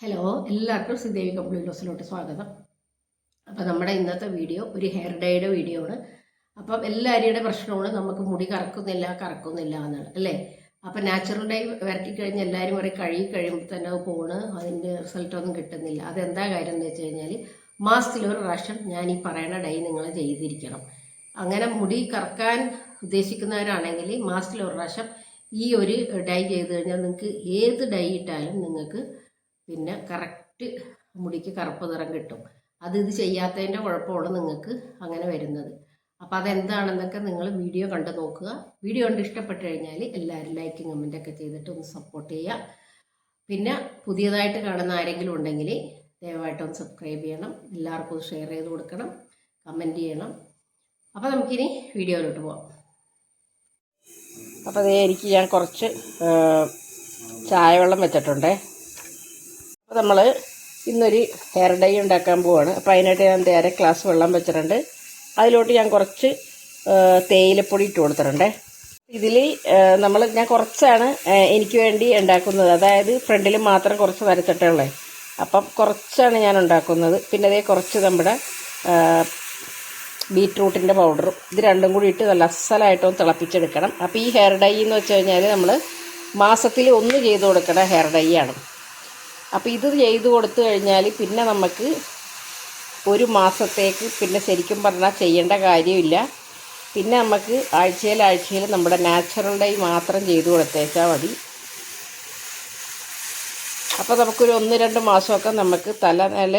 Hello എല്ലാവർക്കും ശ്രീദേവി കമ്പ്യൂട്ടേഴ്സിലോട്ട് സ്വാഗതം. അപ്പോൾ നമ്മുടെ ഇന്നത്തെ വീഡിയോ ഒരു ഹെയർ ഡേയുടെ വീഡിയോ ആണ്. അപ്പം എല്ലാവരുടെ പ്രശ്നമാണ് നമുക്ക് മുടി കറക്കുന്നില്ല കറക്കുന്നില്ല എന്നാണ് അല്ലേ? അപ്പം നാച്ചുറൽ ഡേ വരട്ടി കഴിഞ്ഞ് എല്ലാവരും പറയും കഴുകി കഴിയുമ്പോൾ തന്നെ അത് പോണ് അതിന്റെ റിസൾട്ടൊന്നും കിട്ടുന്നില്ല. അതെന്താ കാര്യം എന്ന് വെച്ച് കഴിഞ്ഞാൽ മാസത്തിൽ ഒരു പ്രാവശ്യം ഞാൻ ഈ പറയുന്ന ഡൈ നിങ്ങൾ ചെയ്തിരിക്കണം. അങ്ങനെ മുടി കറക്കാൻ ഉദ്ദേശിക്കുന്നവരാണെങ്കിൽ മാസത്തിൽ ഒരു പ്രാവശ്യം ഈ ഒരു ഡൈ ചെയ്ത് കഴിഞ്ഞാൽ നിങ്ങൾക്ക് ഏത് ഡൈ ഇട്ടാലും നിങ്ങൾക്ക് പിന്നെ കറക്റ്റ് മുടിക്ക് കറുപ്പ് നിറം കിട്ടും. അത് ഇത് ചെയ്യാത്തതിന്റെ കുഴപ്പമാണ് നിങ്ങൾക്ക് അങ്ങനെ വരുന്നത്. അപ്പോൾ അതെന്താണെന്നൊക്കെ നിങ്ങൾ വീഡിയോ കണ്ട് നോക്കുക. വീഡിയോ കണ്ട് ഇഷ്ടപ്പെട്ട് കഴിഞ്ഞാൽ എല്ലാവരും ലൈക്കും കമന്റൊക്കെ ചെയ്തിട്ട് ഒന്ന് സപ്പോർട്ട് ചെയ്യുക. പിന്നെ പുതിയതായിട്ട് കാണുന്ന ആരെങ്കിലും ഉണ്ടെങ്കിൽ ദയവായിട്ടൊന്ന് സബ്സ്ക്രൈബ് ചെയ്യണം. എല്ലാവർക്കും ഷെയർ ചെയ്ത് കൊടുക്കണം. കമന്റ് ചെയ്യണം. അപ്പോൾ നമുക്കിനി വീഡിയോയിലോട്ട് പോവാം. അപ്പോൾ അതേ എനിക്ക് ഞാൻ കുറച്ച് ചായ വെള്ളം വെച്ചിട്ടുണ്ടേ. അപ്പോൾ നമ്മൾ ഇന്നൊരു ഹെയർ ഡൈ ഉണ്ടാക്കാൻ പോവാണ്. അപ്പോൾ അതിനായിട്ട് ഞാൻ നേരെ ഗ്ലാസ് വെള്ളം വെച്ചിട്ടുണ്ട്. അതിലോട്ട് ഞാൻ കുറച്ച് തേയിലപ്പൊടി ഇട്ട് കൊടുത്തിട്ടുണ്ടേ. ഇതിൽ നമ്മൾ ഞാൻ കുറച്ചാണ് എനിക്ക് വേണ്ടി ഉണ്ടാക്കുന്നത്. അതായത് ഫ്രണ്ടിൽ മാത്രം കുറച്ച് വരച്ചിട്ടുള്ളേ അപ്പം കുറച്ചാണ് ഞാൻ ഉണ്ടാക്കുന്നത്. പിന്നെ അതേ കുറച്ച് നമ്മുടെ ബീറ്റ്റൂട്ടിന്റെ പൗഡറും ഇത് രണ്ടും കൂടി ഇട്ട് നല്ല അസലായിട്ടൊന്ന് തിളപ്പിച്ചെടുക്കണം. അപ്പോൾ ഈ ഹെയർ ഡൈ എന്ന് വെച്ച് കഴിഞ്ഞാൽ നമ്മൾ മാസത്തിൽ ഒന്ന് ചെയ്ത് കൊടുക്കണ ഹെയർ ഡൈ ആണ്. അപ്പോൾ ഇത് ചെയ്ത് കൊടുത്തു കഴിഞ്ഞാൽ പിന്നെ നമുക്ക് ഒരു മാസത്തേക്ക് പിന്നെ ശരിക്കും പറഞ്ഞാൽ ചെയ്യേണ്ട കാര്യമില്ല. പിന്നെ നമുക്ക് ആഴ്ചയിൽ ആഴ്ചയിൽ നമ്മുടെ നാച്ചുറൽ ഡൈ മാത്രം ചെയ്തു കൊടുത്തേച്ചാൽ മതി. അപ്പോൾ നമുക്കൊരു ഒന്ന് രണ്ട് മാസമൊക്കെ നമുക്ക് തല നില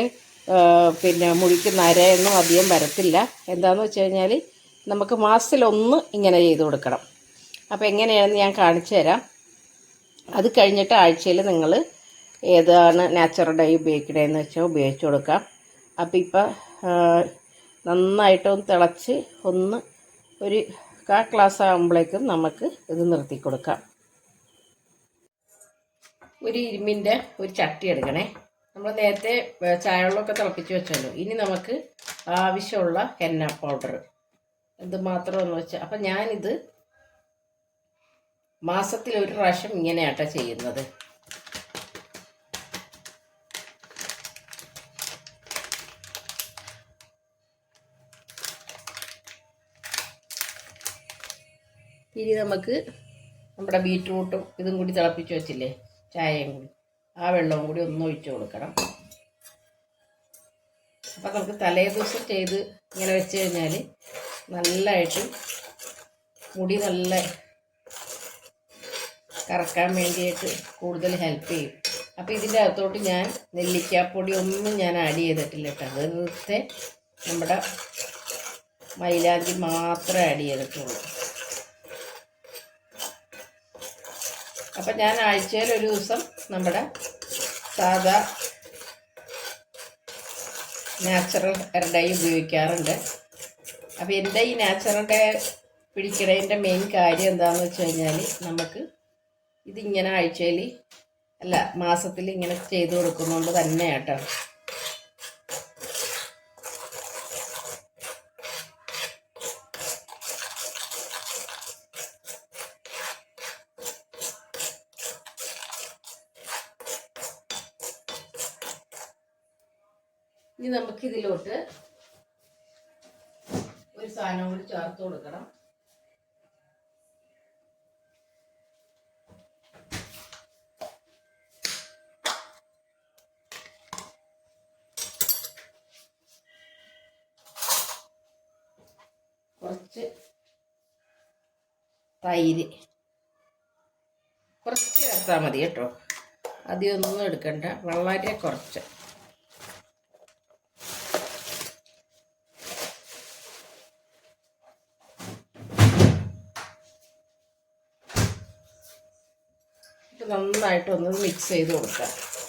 പിന്നെ മുടിക്ക് നരയൊന്നും അധികം വരത്തില്ല. എന്താണെന്ന് വെച്ച് കഴിഞ്ഞാൽ നമുക്ക് മാസത്തിലൊന്ന് ഇങ്ങനെ ചെയ്ത് കൊടുക്കണം. അപ്പോൾ എങ്ങനെയാണെന്ന് ഞാൻ കാണിച്ചു തരാം. അത് കഴിഞ്ഞിട്ട് ആഴ്ചയിൽ നിങ്ങൾ ഏതാണ് നാച്ചുറൽ ഡൈ ഉപയോഗിക്കണതെന്ന് വെച്ചാൽ ഉപയോഗിച്ച് കൊടുക്കാം. അപ്പം ഇപ്പോൾ നന്നായിട്ടൊന്ന് തിളച്ച് ഒന്ന് ഒരു കാ ക്ലാസ് ആകുമ്പോഴേക്കും നമുക്ക് ഇത് നിർത്തി കൊടുക്കാം. ഒരു ഇരുമ്പിന്റെ ഒരു ചട്ടി എടുക്കണേ. നമ്മൾ നേരത്തെ ചായവെള്ളമൊക്കെ തിളപ്പിച്ച് വെച്ചല്ലോ. ഇനി നമുക്ക് ആവശ്യമുള്ള എണ്ണ പൗഡർ ഇത് മാത്രമെന്ന് വെച്ചാൽ അപ്പം ഞാനിത് മാസത്തിൽ ഒരു പ്രാവശ്യം ഇങ്ങനെയാട്ടോ ചെയ്യുന്നത്. ഇനി നമുക്ക് നമ്മുടെ ബീറ്റ്റൂട്ടും ഇതും കൂടി തിളപ്പിച്ച് വെച്ചില്ലേ? ചായയും കൂടി. ആ വെള്ളവും കൂടി ഒന്ന് ഒഴിച്ചു കൊടുക്കണം. അപ്പം നമുക്ക് തലേ ദിവസം ചെയ്ത് ഇങ്ങനെ വെച്ച് കഴിഞ്ഞാൽ നല്ലതായിട്ട് മുടി നല്ല കറക്കാൻ വേണ്ടിയിട്ട് കൂടുതൽ ഹെൽപ്പ് ചെയ്യും. അപ്പോൾ ഇതിന്റെ അകത്തോട്ട് ഞാൻ നെല്ലിക്കാപ്പൊടി ഒന്നും ഞാൻ ആഡ് ചെയ്തിട്ടില്ല കേട്ടോ. വെറുതെ നമ്മുടെ മൈലാഞ്ചി മാത്രമേ ആഡ് ചെയ്തിട്ടുള്ളൂ. അപ്പം ഞാൻ ആഴ്ചയിൽ ഒരു ദിവസം നമ്മുടെ സാധാ നാച്ചുറൽ ഹെയർ ഡൈ ഉപയോഗിക്കാറുണ്ട്. അപ്പോൾ എന്റെ ഈ നാച്ചുറൽ ഡൈ പിടിക്കണതിന്റെ മെയിൻ കാര്യം എന്താണെന്ന് വെച്ച് കഴിഞ്ഞാൽ നമുക്ക് ഇതിങ്ങനെ ആഴ്ചയിൽ അല്ല മാസത്തിൽ ഇങ്ങനെ ചെയ്ത് കൊടുക്കുന്നതുകൊണ്ട് തന്നെ കേട്ടോ കുറച്ച് തൈര്. കുറച്ച് ചേർത്താൽ മതി കേട്ടോ. അധികമൊന്നും എടുക്കണ്ട. വളരെ കുറച്ച്. നന്നായിട്ട് നന്നായിട്ടൊന്ന് മിക്സ് ചെയ്ത് കൊടുക്കാം.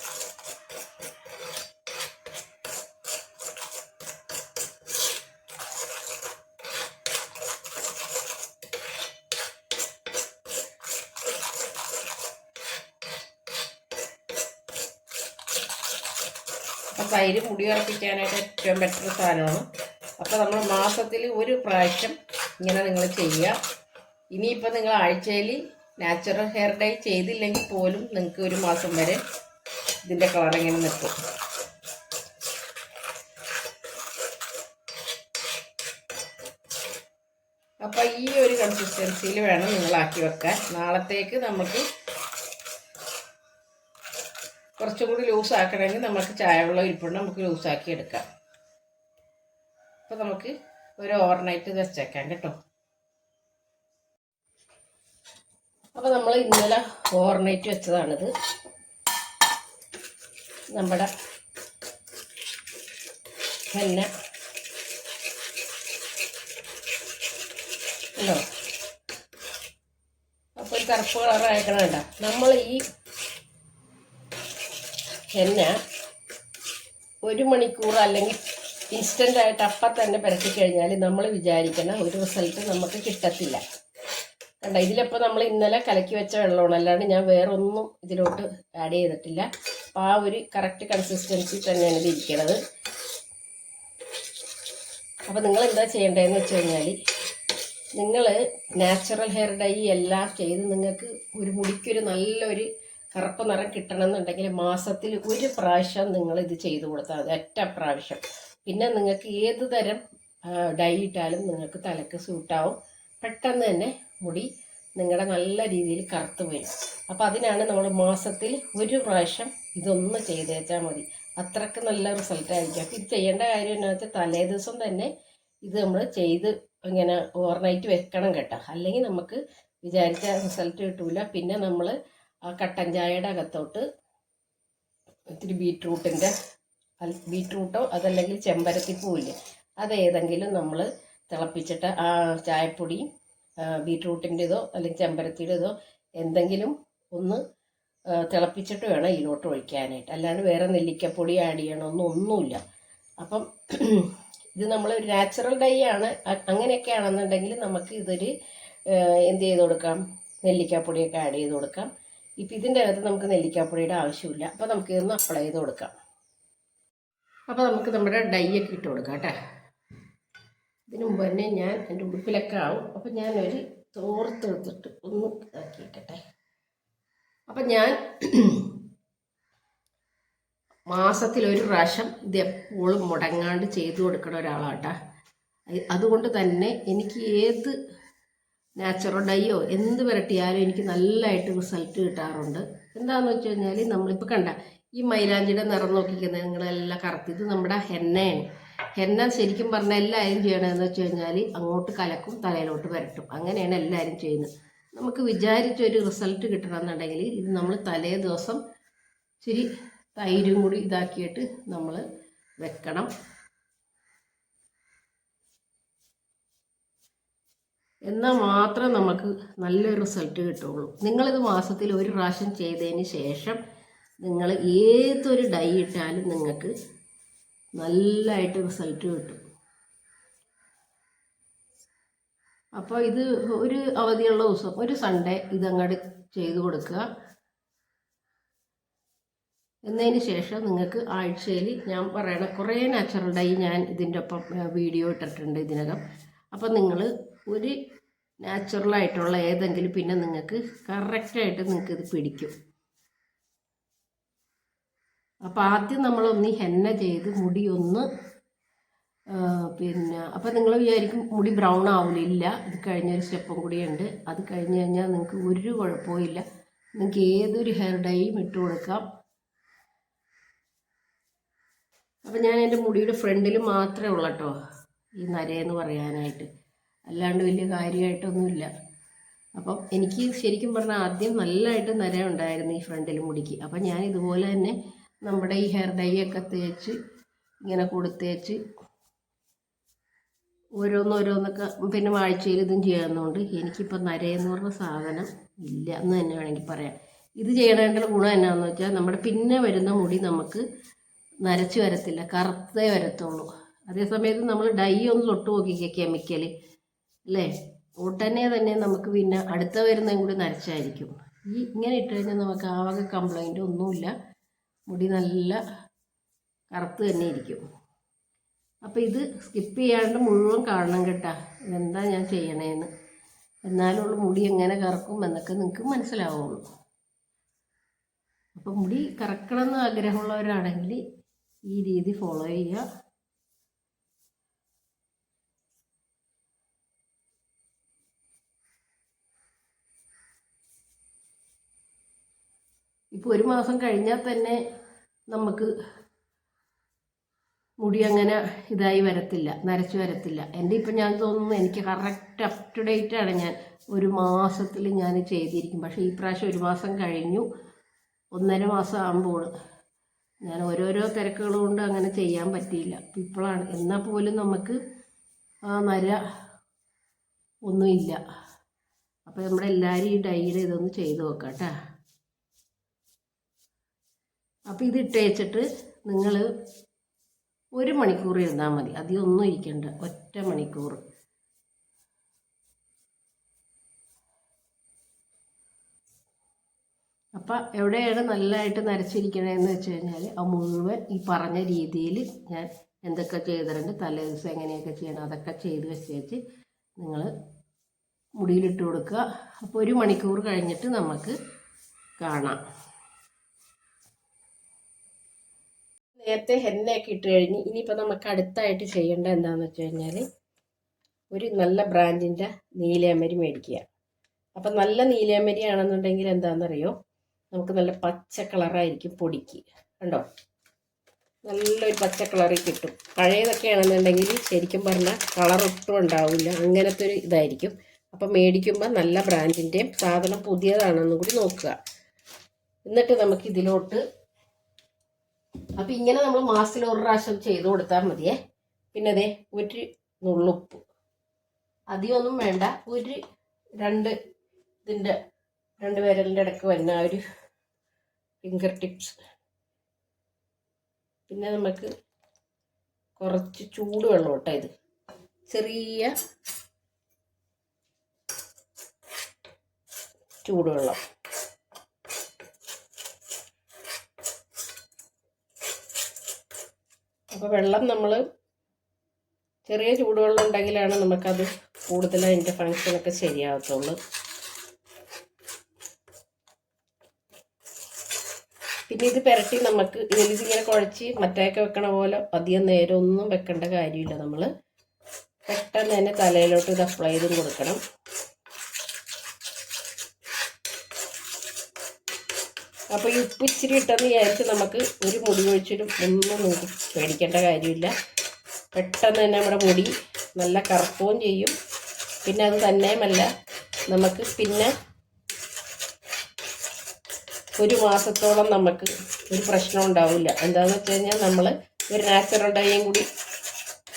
തൈര് മുടി ഉറപ്പിക്കാനായിട്ട് ഏറ്റവും ബെറ്റർ സാധനമാണ്. അപ്പോൾ നമ്മൾ മാസത്തിൽ ഒരു പ്രാവശ്യം ഇങ്ങനെ നിങ്ങൾ ചെയ്യുക. ഇനിയിപ്പോൾ നിങ്ങൾ ആഴ്ചയിൽ നാച്ചുറൽ ഹെയർ ഡൈ ചെയ്തില്ലെങ്കിൽ പോലും നിങ്ങൾക്ക് ഒരു മാസം വരെ ഇതിന്റെ കളർ ഇങ്ങനെ നിൽക്കും. അപ്പോൾ ഈ ഒരു കൺസിസ്റ്റൻസിയിൽ വേണം നിങ്ങളാക്കി വെക്കാൻ. നാളത്തേക്ക് നമുക്ക് കുറച്ചും കൂടി ലൂസ് ആക്കണമെങ്കിൽ നമുക്ക് ചായ വെള്ളം ഇരിപ്പുണ്ട് നമുക്ക് ലൂസാക്കി എടുക്കാം. അപ്പോൾ നമുക്ക് ഒരു ഓവർനൈറ്റ് വെച്ചേക്കാം കേട്ടോ. അപ്പോൾ നമ്മൾ ഇന്നലെ ഓവർനൈറ്റ് വെച്ചതാണിത്. നമ്മുടെ ഹെന്ന ഉണ്ടോ? അപ്പോൾ കറുപ്പ് കളർ അയക്കണണ്ട നമ്മൾ ഈ ഹെന്ന ഒരു മണിക്കൂർ അല്ലെങ്കിൽ ഇൻസ്റ്റന്റ് ആയിട്ട് അപ്പം തന്നെ പുരട്ടി കഴിഞ്ഞാൽ നമ്മൾ വിചാരിക്കുന്ന ഒരു റിസൾട്ട് നമുക്ക് കിട്ടത്തില്ല. കണ്ട ഇതിലിപ്പോൾ നമ്മൾ ഇന്നലെ കലക്കി വെച്ച വെള്ളമാണ്. അല്ലാണ്ട് ഞാൻ വേറൊന്നും ഇതിലോട്ട് ആഡ് ചെയ്തിട്ടില്ല. അപ്പം ആ ഒരു കറക്റ്റ് കൺസിസ്റ്റൻസി തന്നെയാണ് ഇത് ഇരിക്കണത് അപ്പോൾ നിങ്ങൾ എന്താ ചെയ്യേണ്ടതെന്ന് വെച്ച് കഴിഞ്ഞാൽ നിങ്ങൾ നാച്ചുറൽ ഹെയർ ഡൈ എല്ലാം ചെയ്ത് നിങ്ങൾക്ക് ഒരു മുടിക്കൊരു നല്ലൊരു കറുപ്പ് നിറം കിട്ടണമെന്നുണ്ടെങ്കിൽ മാസത്തിൽ ഒരു പ്രാവശ്യം നിങ്ങൾ ഇത് ചെയ്തു കൊടുത്താൽ മതി ഒറ്റ പ്രാവശ്യം. പിന്നെ നിങ്ങൾക്ക് ഏത് തരം ഡൈ ഇട്ടാലും നിങ്ങൾക്ക് തലക്ക് സൂട്ടാവും പെട്ടെന്ന് തന്നെ മുടി നിങ്ങളുടെ നല്ല രീതിയിൽ കറുത്ത് വരും. അപ്പോൾ അതിനാണ് നമ്മൾ മാസത്തിൽ ഒരു പ്രാവശ്യം ഇതൊന്ന് ചെയ്തേച്ചാൽ മതി. അത്രയ്ക്ക് നല്ല റിസൾട്ട് ആയിരിക്കും. അപ്പോൾ ഇത് ചെയ്യേണ്ട കാര്യം എന്ന് വെച്ചാൽ തലേ ദിവസം തന്നെ ഇത് നമ്മൾ ചെയ്ത് ഇങ്ങനെ ഓവർനൈറ്റ് വെക്കണം കേട്ടോ. അല്ലെങ്കിൽ നമുക്ക് വിചാരിച്ച റിസൾട്ട് കിട്ടൂല. പിന്നെ നമ്മൾ ആ കട്ടൻ ചായയുടെ അകത്തോട്ട് ഇത്തിരി ബീട്രൂട്ടിന്റെ ബീട്രൂട്ടോ അതല്ലെങ്കിൽ ചെമ്പരത്തിപ്പൂവില്ലേ അതേതെങ്കിലും നമ്മൾ തിളപ്പിച്ചിട്ട് ആ ചായപ്പൊടി ബീട്രൂട്ടിന്റെതോ അല്ലെങ്കിൽ ചെമ്പരത്തിയുടേതോ എന്തെങ്കിലും ഒന്ന് തിളപ്പിച്ചിട്ട് വേണം ഇതിലോട്ട് ഒഴിക്കാനായിട്ട്. അല്ലാണ്ട് വേറെ നെല്ലിക്കപ്പൊടി ആഡ് ചെയ്യണമെന്നൊന്നും ഒന്നുമില്ല. അപ്പം ഇത് നമ്മൾ ഒരു നാച്ചുറൽ ഡൈ ആണ്. അങ്ങനെയൊക്കെ ആണെന്നുണ്ടെങ്കിൽ നമുക്ക് ഇതൊരു എന്ത് ചെയ്ത് കൊടുക്കാം? നെല്ലിക്കപ്പൊടിയൊക്കെ ആഡ് ചെയ്ത് കൊടുക്കാം. ഇപ്പം ഇതിന്റെ അകത്ത് നമുക്ക് നെല്ലിക്കാപ്പൊടിയുടെ ആവശ്യമില്ല. അപ്പോൾ നമുക്ക് ഇതൊന്ന് അപ്ലൈ ചെയ്ത് കൊടുക്കാം. അപ്പോൾ നമുക്ക് നമ്മുടെ ഡൈ ഒക്കെ ഇട്ട് കൊടുക്കാം കേട്ടോ. ഇതിനു മുമ്പ് തന്നെ ഞാൻ എന്റെ ഉടുപ്പിലൊക്കെ ആവും. അപ്പം ഞാനൊരു തോർത്തെടുത്തിട്ട് ഒന്ന് ഇതാക്കി വെക്കട്ടെ അപ്പം ഞാൻ മാസത്തിൽ ഒരു പ്രാവശ്യം ഇത് എപ്പോഴും മുടങ്ങാണ്ട് ചെയ്തു കൊടുക്കുന്ന ഒരാളാട്ടാ അത് അതുകൊണ്ട് തന്നെ എനിക്ക് ഏത് നാച്ചുറൽ ഡൈയോ എന്ത് പുരട്ടിയാലും എനിക്ക് നല്ലതായിട്ട് റിസൾട്ട് കിട്ടാറുണ്ട്. എന്താണെന്ന് വെച്ച് കഴിഞ്ഞാൽ നമ്മളിപ്പോൾ കണ്ട ഈ മൈലാഞ്ചിയുടെ നിറം നോക്കിക്കുന്നത് നിങ്ങളെല്ലാം കറുത്ത്. ഇത് നമ്മുടെ ഹെന്നയാണ്. ഹെന്ന ശരിക്കും പറഞ്ഞാൽ എല്ലാവരും ചെയ്യണമെന്ന് വെച്ച് കഴിഞ്ഞാൽ അങ്ങോട്ട് കലക്കും തലയിലോട്ട് വരട്ടും. അങ്ങനെയാണ് എല്ലാവരും ചെയ്യുന്നത്. നമുക്ക് വിചാരിച്ചൊരു റിസൾട്ട് കിട്ടണമെന്നുണ്ടെങ്കിൽ ഇത് നമ്മൾ തലേ ദിവസം ഇച്ചിരി തൈരും കൂടി ഇതാക്കിയിട്ട് നമ്മൾ വെക്കണം. എന്നാൽ മാത്രം നമുക്ക് നല്ലൊരു റിസൾട്ട് കിട്ടുള്ളൂ. നിങ്ങളിത് മാസത്തിൽ ഒരു പ്രാവശ്യം ചെയ്തതിന് ശേഷം നിങ്ങൾ ഏതൊരു ഡൈ ഇട്ടാലും നിങ്ങൾക്ക് നല്ലതായിട്ട് റിസൾട്ട് കിട്ടും. അപ്പോൾ ഇത് ഒരു അവധിയുള്ള ദിവസം ഒരു സൺഡേ ഇതങ്ങോട്ട് ചെയ്തു കൊടുക്കുക. എന്നതിന് ശേഷം നിങ്ങൾക്ക് ആഴ്ചയിൽ ഞാൻ പറയണ കുറേ നാച്ചുറൽ ഡൈ ഞാൻ ഇതിന്റെ ഒപ്പം വീഡിയോ ഇട്ടിട്ടുണ്ട് ഇതിനകം. അപ്പം നിങ്ങൾ ഒരു നാച്ചുറലായിട്ടുള്ള ഏതെങ്കിലും പിന്നെ നിങ്ങൾക്ക് കറക്റ്റായിട്ട് നിങ്ങൾക്ക് ഇത് പിടിക്കും. അപ്പോൾ ആദ്യം നമ്മളൊന്ന് ഹെന്ന ചെയ്ത് മുടി ഒന്ന് പിന്നെ അപ്പോൾ നിങ്ങൾ വിചാരിക്കും മുടി ബ്രൗൺ ആവില്ല ഇത് കഴിഞ്ഞൊരു സ്റ്റെപ്പും കൂടിയുണ്ട്. അത് കഴിഞ്ഞ് കഴിഞ്ഞാൽ നിങ്ങൾക്ക് ഒരു കുഴപ്പമില്ല നിങ്ങൾക്ക് ഏതൊരു ഹെയർ ഡൈയും ഇട്ട് കൊടുക്കാം. അപ്പം ഞാൻ എന്റെ മുടിയുടെ ഫ്രണ്ടിൽ മാത്രമേ ഉള്ളൂ കേട്ടോ ഈ നരയെന്ന് പറയാനായിട്ട്. അല്ലാണ്ട് വലിയ കാര്യമായിട്ടൊന്നുമില്ല അപ്പം എനിക്ക് ശരിക്കും പറഞ്ഞാൽ ആദ്യം നല്ലതായിട്ട് നര ഉണ്ടായിരുന്നു ഈ ഫ്രണ്ടിൽ മുടിക്ക്. അപ്പം ഞാൻ ഇതുപോലെ തന്നെ നമ്മുടെ ഈ ഹെയർ ഡൈ ഒക്കെ തേച്ച് ഇങ്ങനെ കൊടുത്തേച്ച് ഓരോന്നോരോന്നൊക്കെ പിന്നെ ആഴ്ചയിൽ ഇതും ചെയ്യാവുന്നതുകൊണ്ട് എനിക്കിപ്പോൾ നരയെന്ന് പറഞ്ഞ സാധനം ഇല്ല എന്ന് തന്നെ വേണമെങ്കിൽ പറയാം. ഇത് ചെയ്യണേണ്ട ഗുണം എന്നാന്ന് വെച്ചാൽ നമ്മുടെ പിന്നെ വരുന്ന മുടി നമുക്ക് നരച്ച് വരത്തില്ല കറുത്തേ വരത്തുള്ളൂ. അതേസമയത്ത് നമ്മൾ ഡൈ ഒന്ന് തൊട്ട് നോക്കിക്കുക കെമിക്കൽ അല്ലേ ഉടനെ തന്നെ നമുക്ക് പിന്നെ അടുത്ത വരുന്നതും കൂടി നരച്ചായിരിക്കും ഈ ഇങ്ങനെ ഇട്ട് കഴിഞ്ഞാൽ നമുക്ക് ആകെ കംപ്ലൈന്റ് ഒന്നുമില്ല. മുടി നല്ല കറുത്ത് തന്നെ ഇരിക്കും. അപ്പോൾ ഇത് സ്കിപ്പ് ചെയ്യാണ്ട് മുഴുവൻ കാണണം കേട്ടാ. ഇതെന്താ ഞാൻ ചെയ്യണേന്ന്. എന്നാലുള്ള മുടി എങ്ങനെ കറക്കും എന്നൊക്കെ നിങ്ങൾക്ക് മനസ്സിലാവുള്ളൂ. അപ്പം മുടി കറക്കണമെന്ന് ആഗ്രഹമുള്ളവരാണെങ്കിൽ ഈ രീതി ഫോളോ ചെയ്യുക. ഇപ്പോൾ ഒരു മാസം കഴിഞ്ഞാൽ തന്നെ നമുക്ക് മുടി അങ്ങനെ ഇതായി വരത്തില്ല നരച്ചു വരത്തില്ല. എന്റെ ഇപ്പം ഞാൻ തോന്നുന്നു എനിക്ക് കറക്റ്റ് അപ് ടു ഡേറ്റ് ആണ് ഞാൻ ഒരു മാസത്തിൽ ഞാൻ ചെയ്തിരിക്കും. പക്ഷേ ഈ പ്രാവശ്യം ഒരു മാസം കഴിഞ്ഞു ഒന്നര മാസം ആകുമ്പോൾ ഞാൻ ഓരോരോ തിരക്കുകൾ കൊണ്ട് അങ്ങനെ ചെയ്യാൻ പറ്റിയില്ല. ഇപ്പോഴാണ്. എന്നാൽ പോലും നമുക്ക് ആ നര ഒന്നുമില്ല. അപ്പോൾ നമ്മളെല്ലാവരും ഈ ഡൈയുടെ ഇതൊന്ന് ചെയ്ത് നോക്കാം കേട്ടോ. അപ്പോൾ ഇത് ഇട്ട് വെച്ചിട്ട് നിങ്ങൾ ഒരു മണിക്കൂർ ഇരുന്നാൽ മതി. അധികം ഒന്നും ഇരിക്കണ്ട ഒറ്റ മണിക്കൂർ. അപ്പം എവിടെയാണ് നല്ലതായിട്ട് നരച്ചിരിക്കണതെന്ന് വെച്ച് കഴിഞ്ഞാൽ ആ മുഴുവൻ ഈ പറഞ്ഞ രീതിയിൽ ഞാൻ എന്തൊക്കെ ചെയ്തിട്ടുണ്ട് തലേ ദിവസം എങ്ങനെയൊക്കെ ചെയ്യണം അതൊക്കെ ചെയ്ത് വെച്ചേച്ച് വെച്ച് നിങ്ങൾ മുടിയിലിട്ട് കൊടുക്കുക. അപ്പോൾ ഒരു മണിക്കൂർ കഴിഞ്ഞിട്ട് നമുക്ക് കാണാം. നേരത്തെ ഹെന്നയൊക്കെ ഇട്ട് കഴിഞ്ഞ് ഇനിയിപ്പോൾ നമുക്ക് അടുത്തായിട്ട് ചെയ്യേണ്ട എന്താണെന്ന് വെച്ച് കഴിഞ്ഞാൽ ഒരു നല്ല ബ്രാൻഡിന്റെ നീലയമരി മേടിക്കുക. അപ്പം നല്ല നീലയമരി ആണെന്നുണ്ടെങ്കിൽ എന്താണെന്നറിയോ നമുക്ക് നല്ല പച്ച കളറായിരിക്കും പൊടിക്ക്. കണ്ടോ? നല്ലൊരു പച്ച കളറിൽ കിട്ടും. പഴയതൊക്കെ ആണെന്നുണ്ടെങ്കിൽ ശരിക്കും പറഞ്ഞാൽ കളർ ഒട്ടും ഉണ്ടാവില്ല. അങ്ങനത്തെ ഒരു ഇതായിരിക്കും. അപ്പം മേടിക്കുമ്പോൾ നല്ല ബ്രാൻഡിന്റെയും സാധനം പുതിയതാണെന്നും കൂടി നോക്കുക. എന്നിട്ട് നമുക്ക് ഇതിലോട്ട് അപ്പം ഇങ്ങനെ നമ്മൾ മാസത്തിൽ ഒരു പ്രാവശ്യം ചെയ്ത് കൊടുത്താൽ മതിയേ. പിന്നെ അതെ ഒരു നുള്ളുപ്പ് അധികമൊന്നും വേണ്ട. ഒരു രണ്ട് ഇതിന്റെ രണ്ട് വിരലിന്റെ ഇടയ്ക്ക് വരുന്ന ആ ഒരു ഫിംഗർ ടിപ്സ് പിന്നെ നമുക്ക് കുറച്ച് ചൂടുവെള്ളം കേട്ടോ ഇത്. ചെറിയ ചൂടുവെള്ളം അപ്പോൾ വെള്ളം നമ്മൾ ചെറിയ ചൂടുവെള്ളം ഉണ്ടെങ്കിലാണ് നമുക്കത് കൂടുതൽ അതിന്റെ ഫങ്ഷനൊക്കെ ശരിയാകത്തുള്ളൂ. പിന്നെ ഇത് പുരട്ടി നമുക്ക് ഇതിങ്ങനെ കുഴച്ച് മറ്റേക്കെ വെക്കണ പോലെ അധികം നേരം ഒന്നും വെക്കേണ്ട കാര്യമില്ല നമ്മൾ പെട്ടെന്ന് തന്നെ തലയിലോട്ട് ഇത് അപ്ലൈ ചെയ്തും കൊടുക്കണം. അപ്പോൾ ഈ ഉപ്പ് ഇച്ചിരി ഇട്ടെന്ന് വിചാരിച്ച് നമുക്ക് ഒരു മുടി ഒഴിച്ചിട്ടും ഒന്നും നോക്കി പേടിക്കേണ്ട കാര്യമില്ല. പെട്ടെന്ന് തന്നെ നമ്മുടെ മുടി നല്ല കറുപ്പവും ചെയ്യും. പിന്നെ അത് തന്നെയുമല്ല നമുക്ക് പിന്നെ ഒരു മാസത്തോളം നമുക്ക് ഒരു പ്രശ്നം ഉണ്ടാവില്ല. എന്താണെന്ന് വെച്ച് കഴിഞ്ഞാൽ നമ്മൾ ഒരു നാച്ചുറൽ ഡൈയും കൂടി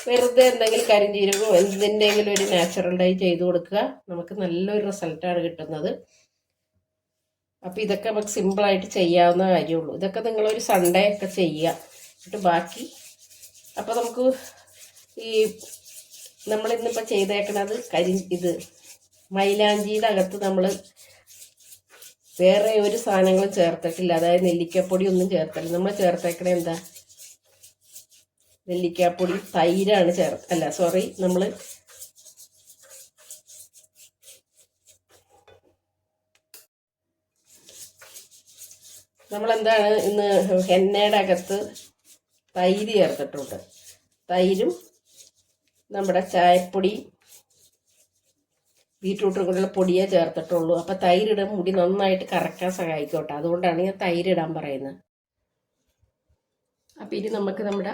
വെറുതെ എന്തെങ്കിലും കരിഞ്ചീരകോ എന്തിന്റെങ്കിലും ഒരു നാച്ചുറൽ ഡൈ ചെയ്ത് കൊടുക്കുക. നമുക്ക് നല്ലൊരു റിസൾട്ടാണ് കിട്ടുന്നത്. അപ്പോൾ ഇതൊക്കെ നമുക്ക് സിമ്പിളായിട്ട് ചെയ്യാവുന്ന കാര്യമുള്ളൂ. ഇതൊക്കെ നിങ്ങളൊരു സൺഡേ ഒക്കെ ചെയ്യുക. എന്നിട്ട് ബാക്കി അപ്പോൾ നമുക്ക് ഈ നമ്മളിന്നിപ്പോൾ ചെയ്തേക്കണത് കരി ഇത് മൈലാഞ്ചിയുടെ അകത്ത് നമ്മൾ വേറെ ഒരു സാധനങ്ങളും ചേർത്തിട്ടില്ല. അതായത് നെല്ലിക്കപ്പൊടി ഒന്നും ചേർത്തില്ല. നമ്മൾ ചേർത്തേക്കണ എന്താ? നെല്ലിക്കാപ്പൊടി തൈരാണ് ചേർത്ത് അല്ല സോറി നമ്മൾ നമ്മളെന്താണ് ഇന്ന് എണ്ണയുടെ അകത്ത് തൈര് ചേർത്തിട്ടുണ്ട്. തൈരും നമ്മുടെ ചായപ്പൊടി ബീട്രൂട്ട് കൊണ്ടുള്ള പൊടിയേ ചേർത്തിട്ടുള്ളൂ. അപ്പൊ തൈരിടും മുടി നന്നായിട്ട് കറക്കാൻ സഹായിക്കോട്ടെ. അതുകൊണ്ടാണ് ഞാൻ തൈരിടാൻ പറയുന്നത്. അപ്പം ഇനി നമുക്ക് നമ്മുടെ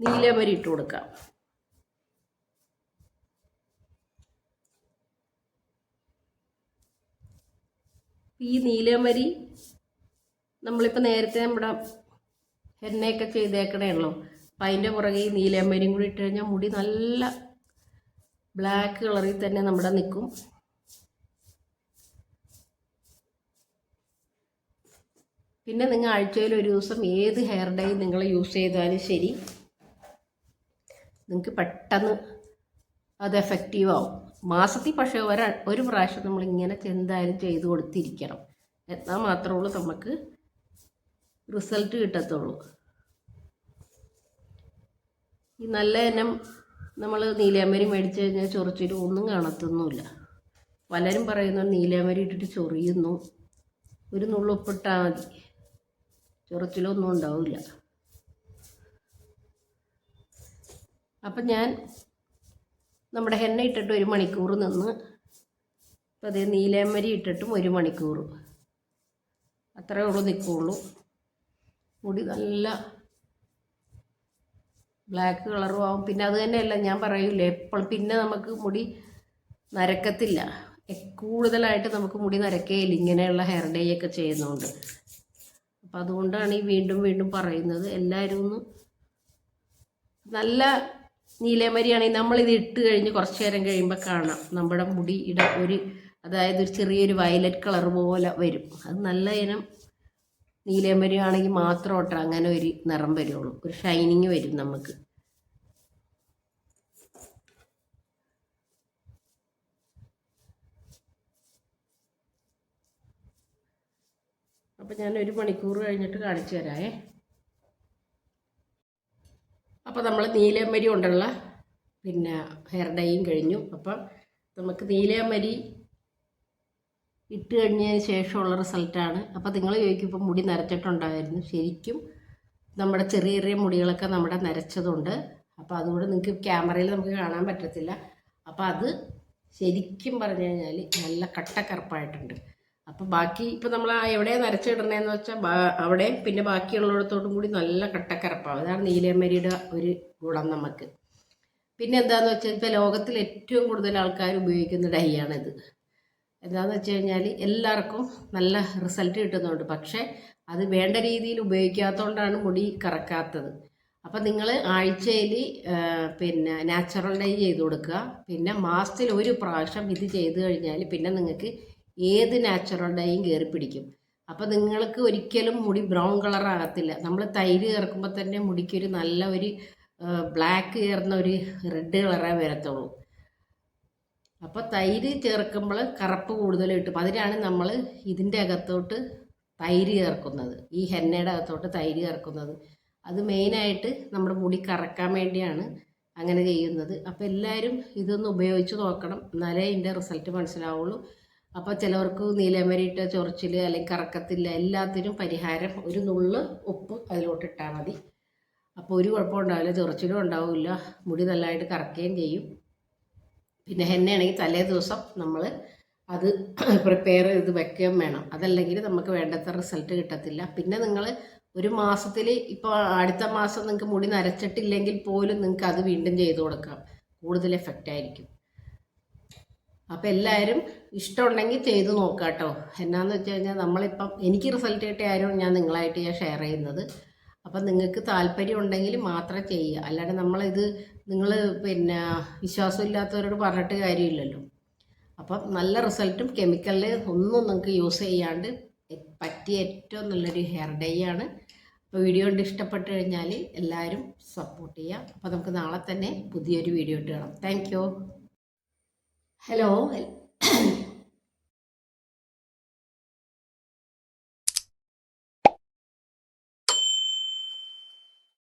നീലമരി ഇട്ട് കൊടുക്കാം. ഈ നീലമരി നമ്മളിപ്പോൾ നേരത്തെ നമ്മുടെ എണ്ണയൊക്കെ ചെയ്തേക്കണേണല്ലോ. അപ്പം അതിന്റെ പുറകെ ഈ നീലമരിയും കൂടി ഇട്ട് കഴിഞ്ഞാൽ മുടി നല്ല ബ്ലാക്ക് കളറിൽ തന്നെ നമ്മുടെ നിൽക്കും പിന്നെ നിങ്ങൾ ആഴ്ചയിൽ ഒരു ദിവസം ഏത് ഹെയർ ഡൈ നിങ്ങൾ യൂസ് ചെയ്താലും ശരി നിങ്ങൾക്ക് പെട്ടെന്ന് അത് എഫക്റ്റീവ് ആവും. മാസത്തിൽ പക്ഷേ ഒരാ ഒരു പ്രാവശ്യം നമ്മൾ ഇങ്ങനെ എന്തായാലും ചെയ്ത് കൊടുത്തിരിക്കണം. എന്നാൽ മാത്രമേ ഉള്ളൂ നമുക്ക് റിസൾട്ട് കിട്ടത്തുള്ളൂ. ഈ നല്ല ഇനം നമ്മൾ നീലാമരി മേടിച്ചു കഴിഞ്ഞാൽ ചൊറിച്ചിട്ട് ഒന്നും കാണത്തൊന്നുമില്ല. പലരും പറയുന്നു നീലാമരി ഇട്ടിട്ട് ചൊറിയുന്നു. ഒരു നുള്ളുപ്പിട്ടാൽ മതി. ചൊറിച്ചിലൊന്നും ഉണ്ടാവില്ല. അപ്പം ഞാൻ നമ്മുടെ ഹെന്ന ഇട്ടിട്ട് ഒരു മണിക്കൂർ നിന്ന് അതേ നീലാമരി ഇട്ടിട്ടും ഒരു മണിക്കൂർ. അത്രേ ഉള്ളൂ നിൽക്കുള്ളൂ. മുടി നല്ല ബ്ലാക്ക് കളറും ആവും. പിന്നെ അത് തന്നെയല്ല ഞാൻ പറയൂലേ എപ്പോഴും പിന്നെ നമുക്ക് മുടി നരക്കത്തില്ല. കൂടുതലായിട്ട് നമുക്ക് മുടി നരക്കുകയില്ല ഇങ്ങനെയുള്ള ഹെയർ ഡേ ഒക്കെ ചെയ്യുന്നതുകൊണ്ട് അപ്പം അതുകൊണ്ടാണ് ഈ വീണ്ടും വീണ്ടും പറയുന്നത്. എല്ലാവരും ഒന്ന് നല്ല നീലമരിയാണെങ്കിൽ നമ്മളിത് ഇട്ട് കഴിഞ്ഞ് കുറച്ച് നേരം കഴിയുമ്പോൾ കാണാം. നമ്മുടെ മുടിയുടെ ഒരു അതായത് ഒരു ചെറിയൊരു വയലറ്റ് കളർ പോലെ വരും. അത് നല്ല ഇനം നീലമരി ആണെങ്കിൽ മാത്രം ഒട്ട അങ്ങനെ ഒരു നിറം വരുള്ളൂ. ഒരു ഷൈനിങ് വരും നമുക്ക്. അപ്പം ഞാൻ ഒരു മണിക്കൂർ കഴിഞ്ഞിട്ട് കാണിച്ചു തരാമേ അപ്പോൾ നമ്മൾ നീലമരി കൊണ്ടുള്ള പിന്നെ ഹെയർ ഡൈയും കഴിഞ്ഞു. അപ്പം നമുക്ക് നീലമരി ഇട്ട് കഴിഞ്ഞതിന് ശേഷമുള്ള റിസൾട്ടാണ്. അപ്പോൾ നിങ്ങൾ ചോദിക്കും ഇപ്പം മുടി നരച്ചിട്ടുണ്ടായിരുന്നു. ശരിക്കും നമ്മുടെ ചെറിയ ചെറിയ മുടികളൊക്കെ നമ്മുടെ നരച്ചതുണ്ട്. അപ്പോൾ അതുകൊണ്ട് നിങ്ങൾക്ക് ക്യാമറയിൽ നമുക്ക് കാണാൻ പറ്റത്തില്ല. അപ്പോൾ അത് ശരിക്കും പറഞ്ഞു കഴിഞ്ഞാൽ നല്ല കട്ടക്കറുപ്പായിട്ടുണ്ട്. അപ്പോൾ ബാക്കി ഇപ്പോൾ നമ്മൾ എവിടെയാണ് നരച്ചിടണേന്ന് വെച്ചാൽ അവിടെ പിന്നെ ബാക്കിയുള്ളിടത്തോടും കൂടി നല്ല കട്ടക്കറുപ്പാവും അതാണ് നീലമരിയുടെ ഒരു ഗുണം നമുക്ക്. പിന്നെ എന്താണെന്ന് വെച്ചാൽ ഇപ്പോൾ ലോകത്തിൽ ഏറ്റവും കൂടുതൽ ആൾക്കാർ ഉപയോഗിക്കുന്ന ഡൈ ആണിത്. എന്താണെന്ന് വെച്ച് കഴിഞ്ഞാൽ എല്ലാവർക്കും നല്ല റിസൾട്ട് കിട്ടുന്നുണ്ട്. പക്ഷേ അത് വേണ്ട രീതിയിൽ ഉപയോഗിക്കാത്തതുകൊണ്ടാണ് മുടി കറക്കാത്തത്. അപ്പം നിങ്ങൾ ആഴ്ചയിൽ പിന്നെ നാച്ചുറൽ ഡൈ ചെയ്ത് കൊടുക്കുക. പിന്നെ മാസത്തിൽ ഒരു പ്രാവശ്യം ഇത് ചെയ്ത് കഴിഞ്ഞാൽ പിന്നെ നിങ്ങൾക്ക് ഏത് നാച്ചുറൽ ഡൈയും കയറി പിടിക്കും. അപ്പം നിങ്ങൾക്ക് ഒരിക്കലും മുടി ബ്രൗൺ കളർ ആകത്തില്ല. നമ്മൾ തൈര് ചേർക്കുമ്പോൾ തന്നെ മുടിക്കൊരു നല്ല ഒരു ബ്ലാക്ക് ചേർന്ന ഒരു റെഡ് കളറേ വരത്തുള്ളൂ. അപ്പോൾ തൈര് ചേർക്കുമ്പോൾ കറുപ്പ് കൂടുതൽ കിട്ടും അതിനാണ് നമ്മൾ ഇതിന്റെ അകത്തോട്ട് തൈര് ചേർക്കുന്നത്. ഈ ഹെന്നയുടെ അകത്തോട്ട് തൈര് ചേർക്കുന്നത്. അത് മെയിനായിട്ട് നമ്മുടെ മുടി കറക്കാൻ വേണ്ടിയാണ് അങ്ങനെ ചെയ്യുന്നത്. അപ്പോൾ എല്ലാവരും ഇതൊന്ന് ഉപയോഗിച്ച് നോക്കണം. എന്നാലേ ഇതിന്റെ റിസൾട്ട് മനസ്സിലാവുള്ളൂ. അപ്പോൾ ചിലവർക്ക് നീലമരിയിട്ട ചൊറിച്ചിൽ അല്ലെങ്കിൽ കറക്കത്തില്ല എല്ലാത്തിനും പരിഹാരം ഒരു നുള്ള് ഉപ്പ് അതിലോട്ട് ഇട്ടാൽ മതി. അപ്പോൾ ഒരു കുഴപ്പമുണ്ടാവില്ല ചൊറിച്ചിലും ഉണ്ടാവില്ല. മുടി നല്ലതായിട്ട് കറക്കുകയും ചെയ്യും. പിന്നെ ഹെന്നയാണെങ്കിൽ തലേ ദിവസം നമ്മൾ അത് പ്രിപ്പയർ ചെയ്ത് വെക്കുകയും വേണം. അതല്ലെങ്കിൽ നമുക്ക് വേണ്ടത്ര റിസൾട്ട് കിട്ടത്തില്ല. പിന്നെ നിങ്ങൾ ഒരു മാസത്തിൽ ഇപ്പോൾ അടുത്ത മാസം നിങ്ങൾക്ക് മുടി നരച്ചിട്ടില്ലെങ്കിൽ പോലും നിങ്ങൾക്ക് അത് വീണ്ടും ചെയ്തു കൊടുക്കാം. കൂടുതൽ എഫക്റ്റ് ആയിരിക്കും. അപ്പോൾ എല്ലാവരും ഇഷ്ടമുണ്ടെങ്കിൽ ചെയ്തു നോക്കാം കേട്ടോ എന്നാന്ന് വെച്ച് കഴിഞ്ഞാൽ നമ്മളിപ്പം എനിക്ക് റിസൾട്ട് കിട്ടിയ ആരും ഞാൻ നിങ്ങളായിട്ട് ഞാൻ ഷെയർ ചെയ്യുന്നത്. അപ്പം നിങ്ങൾക്ക് താല്പര്യം ഉണ്ടെങ്കിൽ മാത്രം ചെയ്യുക. അല്ലാതെ നമ്മളിത് നിങ്ങൾ പിന്നെ വിശ്വാസമില്ലാത്തവരോട് പറഞ്ഞിട്ട് കാര്യമില്ലല്ലോ. അപ്പം നല്ല റിസൾട്ടും കെമിക്കലിൽ ഒന്നും നിങ്ങൾക്ക് യൂസ് ചെയ്യാണ്ട് പറ്റിയ ഏറ്റവും നല്ലൊരു ഹെയർ ഡൈ ആണ്. അപ്പോൾ വീഡിയോ കൊണ്ട് ഇഷ്ടപ്പെട്ട് കഴിഞ്ഞാൽ എല്ലാവരും സപ്പോർട്ട് ചെയ്യുക. അപ്പോൾ നമുക്ക് നാളെ തന്നെ പുതിയൊരു വീഡിയോ ഇട്ട് കാണാം. Thank hello.